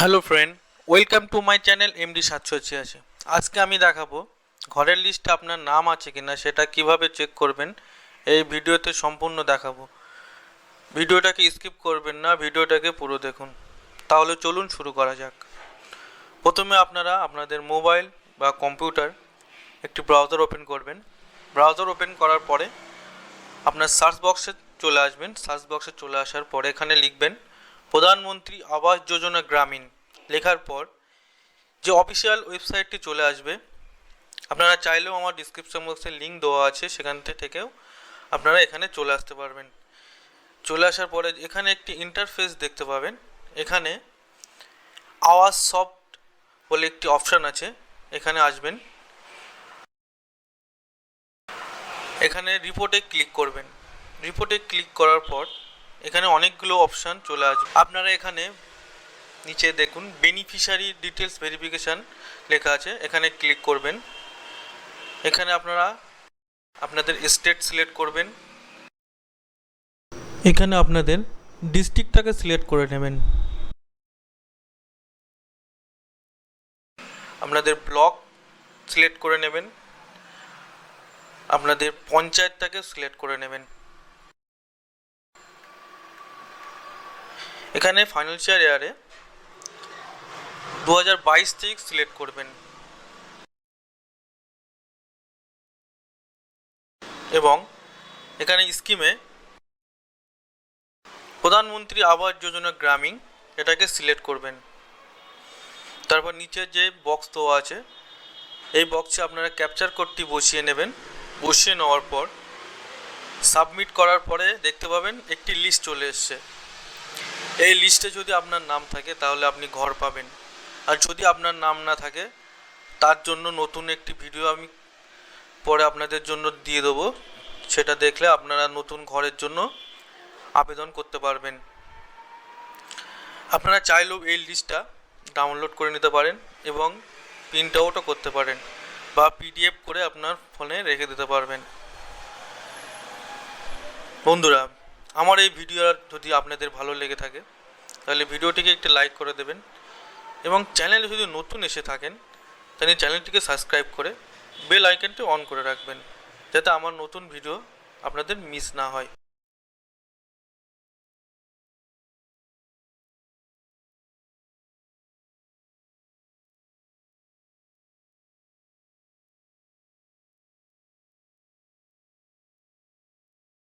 Hello friend, welcome to my channel MD সাতশো ছিয়াশি। আজকে আমি দেখাবো ঘরের লিস্টে আপনার নাম আছে কিনা, সেটা কীভাবে চেক করবেন, এই ভিডিওতে সম্পূর্ণ দেখাবো। ভিডিওটাকে স্কিপ করবেন না, ভিডিওটাকে পুরো দেখুন। তাহলে চলুন শুরু করা যাক। প্রথমে আপনারা আপনাদের মোবাইল বা কম্পিউটার একটি ব্রাউজার ওপেন করবেন। ব্রাউজার ওপেন করার পরে আপনার সার্চ বক্সে চলে আসবেন। সার্চ বক্সে চলে আসার পরে এখানে লিখবেন প্রধানমন্ত্রী আবাস যোজনা গ্রামীণ লেখার পর যে অফিসিয়াল ওয়েবসাইটটি চলে আসবে, আপনারা চাইলেও আমার ডিসক্রিপশন বক্সে লিঙ্ক দেওয়া আছে, সেখান থেকেও আপনারা এখানে চলে আসতে পারবেন। চলে আসার পরে এখানে একটি ইন্টারফেস দেখতে পাবেন। এখানে আওয়াজ সফট বলে একটি অপশান আছে, এখানে আসবেন। এখানে রিপোর্টে ক্লিক করবেন। রিপোর্টে ক্লিক করার পর এখানে অনেকগুলো অপশান চলে আসবে আপনারা এখানে নিচে দেখুন বেনিফিশিয়ারি ডিটেলস ভেরিফিকেশান লেখা আছে, এখানে ক্লিক করবেন। এখানে আপনারা আপনাদের স্টেট সিলেক্ট করবেন। এখানে আপনাদের ডিস্ট্রিক্টটাকে সিলেক্ট করে নেবেন। আপনাদের ব্লক সিলেক্ট করে নেবেন। আপনাদের পঞ্চায়েতটাকে সিলেক্ট করে নেবেন। এখানে ফাইন্যান্সিয়াল ইয়ারে দু হাজার বাইশ তেইশ সিলেক্ট করবেন। এবং এখানে স্কিমে প্রধানমন্ত্রী আবাস যোজনা গ্রামীণ এটাকে সিলেক্ট করবেন। তারপর নিচে যে বক্স দেওয়া আছে, এই বক্সে আপনারা ক্যাপচার কোডটি বসিয়ে নেবেন। বসিয়ে নেওয়ার পর সাবমিট করার পরে দেখতে পাবেন একটি লিস্ট চলে এসছে। এই লিস্টে যদি আপনার নাম থাকে, তাহলে আপনি ঘর পাবেন। আর যদি আপনার নাম না থাকে, তার জন্য নতুন একটি ভিডিও আমি পরে আপনাদের জন্য দিয়ে দেবো। সেটা দেখলে আপনারা নতুন ঘরের জন্য আবেদন করতে পারবেন। আপনারা চাইলেও এই লিস্টটা ডাউনলোড করে নিতে পারেন এবং প্রিন্ট আউটও করতে পারেন বা পিডিএফ করে আপনার ফোনে রেখে দিতে পারবেন। বন্ধুরা আমার এই ভিডিও যদি আপনাদের ভালো লেগে থাকে, তাহলে ভিডিওটিকে একটি লাইক করে দেবেন এবং চ্যানেলে যদি নতুন এসে থাকেন, তাহলে চ্যানেলটিকে সাবস্ক্রাইব করে বেল আইকনটি অন করে রাখবেন, যাতে আমার নতুন ভিডিও আপনাদের মিস না হয়।